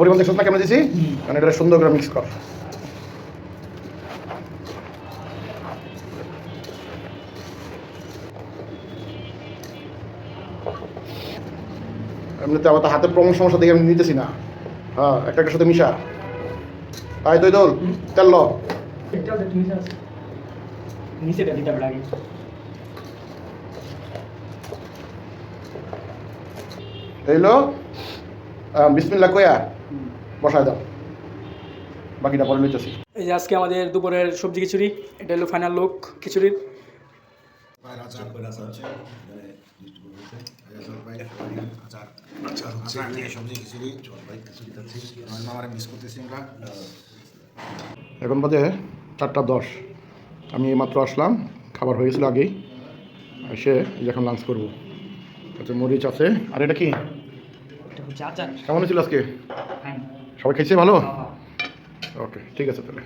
পরিমাণ দেখছিস না কেমন দিছি মানে এটা সুন্দর করে মিক্স কর। এমনিতে আমার তো হাতের প্রবলেম সমস্যা দেখে আমি নিতেছি না। হ্যাঁ একটা একটা সাথে মিশা। আয় তুই দোল তেল এইলো বিসমিল্লা কয়া বসায় দাও। বাকিটা পরে নিতেছি এই যে আজকে আমাদের দুপুরের সবজি খিচুড়ি এটা হলো ফাইনাল লুক খিচুড়ির। এখানে বাজে চারটা দশ। আমি মাত্র আসলাম খাবার হয়ে গেছিল আগেই। এসে এখন লাঞ্চ করব। তাতে মরিচ আছে। আর এটা কি? কেমন ছিল আজকে? সবাই খেয়েছে ভালো? ওকে ঠিক আছে তাহলে।